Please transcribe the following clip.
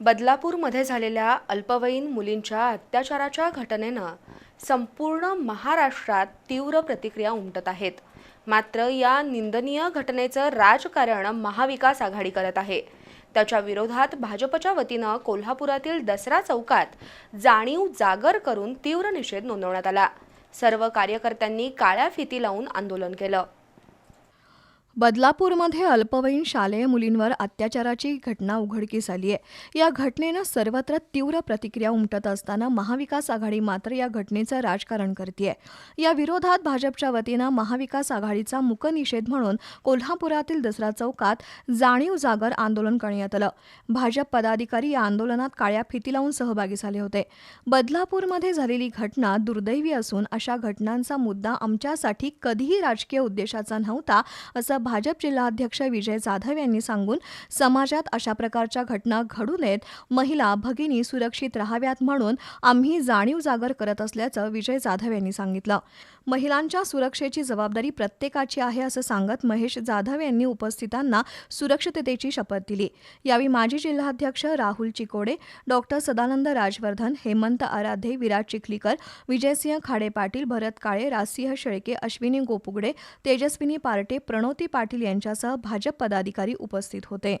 बदलापूरमध्ये झालेल्या अल्पवयीन मुलींच्या अत्याचाराच्या घटनेनं संपूर्ण महाराष्ट्रात तीव्र प्रतिक्रिया उमटत आहेत. मात्र या निंदनीय घटनेचं राजकारण महाविकास आघाडी करत आहे. त्याच्या विरोधात भाजपच्या वतीनं कोल्हापुरातील दसरा चौकात जाणीव जागर करून तीव्र निषेध नोंदवण्यात आला. सर्व कार्यकर्त्यांनी काळ्या फिती लावून आंदोलन केलं. बदलापूरमध्ये अल्पवयीन शालेय मुलींवर अत्याचाराची घटना उघडकीस आली आहे या घटनेनं सर्वत्र तीव्र प्रतिक्रिया उमटत असताना महाविकास आघाडी मात्र या घटनेचं राजकारण करते या विरोधात भाजपच्या वतीनं महाविकास आघाडीचा मुकनिषेध म्हणून कोल्हापुरातील दसरा चौकात जाणीव जागर आंदोलन करण्यात आलं. भाजप पदाधिकारी या आंदोलनात काळ्या फिती लावून सहभागी झाले होते. बदलापूरमध्ये झालेली घटना दुर्दैवी असून अशा घटनांचा मुद्दा आमच्यासाठी कधीही राजकीय उद्देशाचा नव्हता असं भाजप जिल्हाध्यक्ष विजय जाधव यांनी सांगून समाजात अशा प्रकारच्या घटना घडू नयेत महिला भगिनी सुरक्षित राहाव्यात म्हणून आम्ही जाणीव जागर करत असल्याचं विजय जाधव यांनी सांगितलं. महिलांच्या सुरक्षेची जबाबदारी प्रत्येकाची आहे असं सांगत महेश जाधव यांनी उपस्थितांना सुरक्षिततेची शपथ दिली. यावेळी माजी जिल्हाध्यक्ष राहुल चिकोडे डॉक्टर सदानंद राजवर्धन हेमंत आराधे विराट चिखलीकर विजयसिंह खाडे पाटील भरत काळे राजसिंह शेळके अश्विनी गोपुगडे तेजस्विनी पार्टे प्रणोती पाटील यांच्यासह भाजप पदाधिकारी उपस्थित होते.